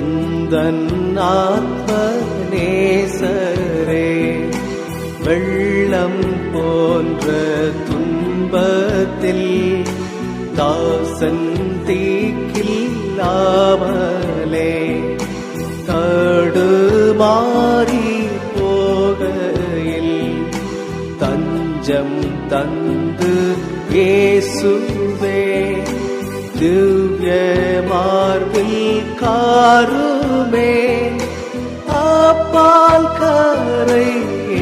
எந்தன் நேசரே வெள்ளம் போன்ற துன்பத்தில் தாசன் தீக்கில்லாமலே தடுமாறி போகையில் தஞ்சம் தந்து ஏசுவே திவ்ய மார்பில் காருமே அப்பால் கரை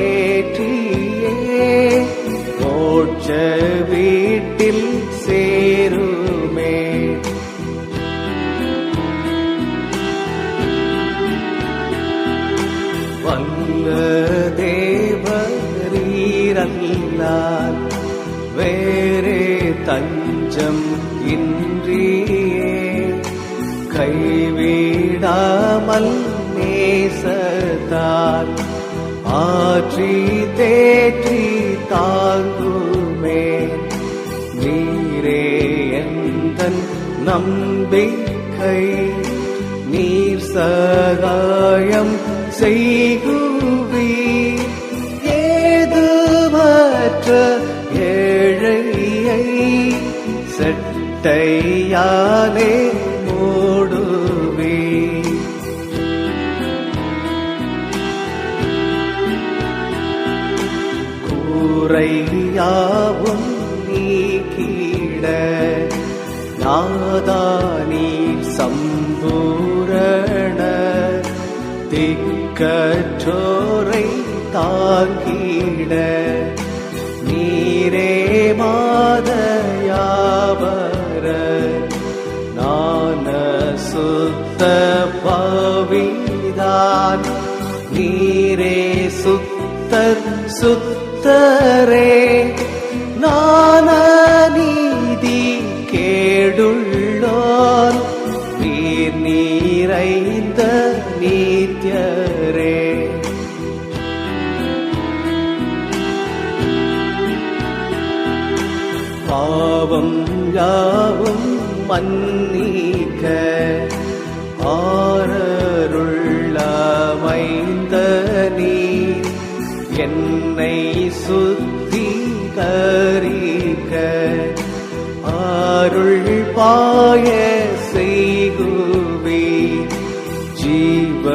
ஏற்றியே மோட்ச வீட்டில் சேருமே. வல்ல தேவரீரல்லார் வே தஞ்சம் இன்றியே கைவிடாமல் நேசத்தால் ஆற்றி தேற்றி தாங்குமே நீரே எந்தன் நம்பிக்கை? நீர் சகாயம் செய்குவி ஏதுமற்ற செட்டையாலே மூடுவே கூரையாவும் நீக்கிட நாதானி சம்பூரண திக்கற்றோரை தாங்கிட நீரே சுத்த பவிதான் நீரே சுத்தர் சுத்தரே. நான நீதி கேடுள்ளோர். நீர் நீரைந்த நீத்தியரே பாவம் யாவும் மன்னிக்க. சுத்திகரிக்க அருள் பாய செய்குவே. ஜீவ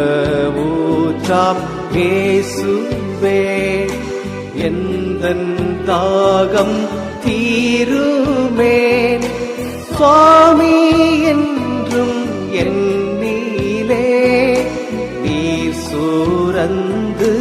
ஊற்றாம் இயேசுவே எந்தன் தாகம் தீருமேன் சுவாமி என்றும் என் என்னிலே நீ சூரந்து